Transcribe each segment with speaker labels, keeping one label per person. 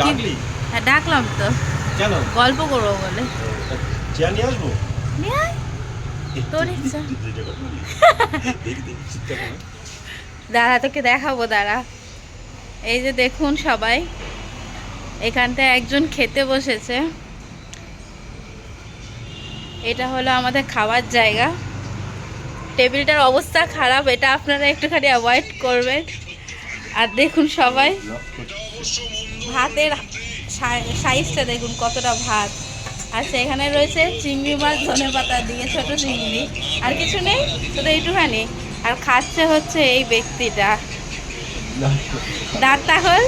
Speaker 1: ডাকলি?
Speaker 2: হ্যাঁ ডাকলাম তো।
Speaker 1: কেন?
Speaker 2: গল্প করব বলে।
Speaker 1: চেয়ার নিয়ে আসব?
Speaker 2: তোর ইচ্ছা। দাঁড়া তোকে দেখাবো দাঁড়া। এই যে দেখুন সবাই এখানটায় একজন খেতে বসেছে। এটা হলো আমাদের খাওয়ার জায়গা। টেবিলটার অবস্থা খারাপ এটা আপনারা একটুখানি অ্যাভয়েড করবেন। আর দেখুন সবাই। ভাতের সাইজটা দেখুন কতটা ভাত। আর সেখানে রয়েছে চিংড়ি মাছ, ধনে পাতা দিয়ে ছোট চিংড়ি। আর কিছু নেই, শুধু এইটুখানি। আর খাচ্ছে হচ্ছে এই ব্যক্তিটা। দাঁতটা হল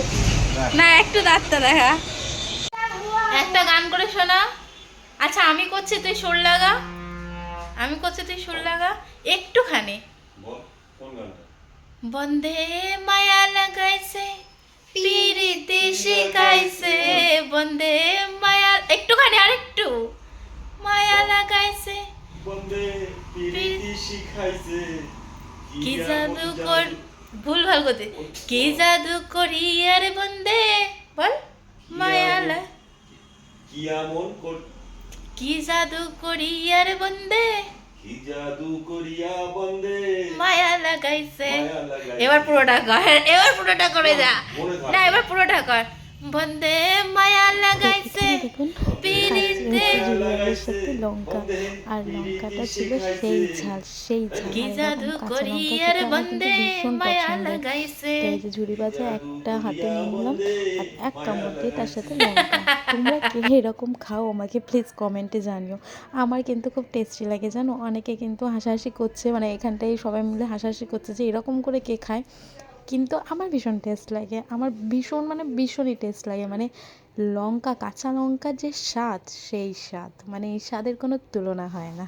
Speaker 2: না, একটু দাঁতটা দেখা। একটা গান করে শোনা। আচ্ছা আমি করছি, তুই সুর লাগা। আমি করছি, তুই সুর লাগা। একটুখানি। বন্ধে মায়া লাগাইছে পিরিতি শিখাইছে বন্ধে মায়া একটুখানি আরেকটু। মায়া লাগাইছে
Speaker 1: বন্দে পিরিতি শিখাইছে
Speaker 2: কি জাদু কর ভুল ভালো করতে কি জাদু করি আরে বন্ধে বল। মায়া লা
Speaker 1: কি আমন কর
Speaker 2: কি জাদু করি আরে বন্ধে
Speaker 1: কি জাদু করিয়া বন্দে?
Speaker 2: মায়া লাগাইছে। এবার পুরোটা কর এবার পুরোটা করে যা। না এবার পুরোটা কর। বন্দে মায়া লাগাইছে।
Speaker 3: লঙ্কা আর লঙ্কাটা ছিল সেই ঝাল সেই ঝাল। কাঁচা লঙ্কা কিন্তু ভীষণ পছন্দের
Speaker 2: লাগাইছে
Speaker 3: যে ঝুড়ি বাজা একটা হাতে নিয়ে নিলাম আর এক কামড় দিয়ে তার সাথে লঙ্কা। তোমরা কে এরকম খাও আমাকে প্লিজ কমেন্টে জানিও। আমার কিন্তু খুব টেস্টি লাগে জানো? অনেকে কিন্তু হাসাহাসি করছে মানে এখানটায় সবাই মিলে হাসাহাসি করছে যে এরকম করে কে খায়? কিন্তু আমার ভীষণ টেস্ট লাগে। আমার ভীষণ মানে ভীষণই টেস্ট লাগে। মানে লঙ্কা, কাঁচা লঙ্কার যে স্বাদ, সেই স্বাদ। মানে এই স্বাদের কোনো তুলনা হয় না।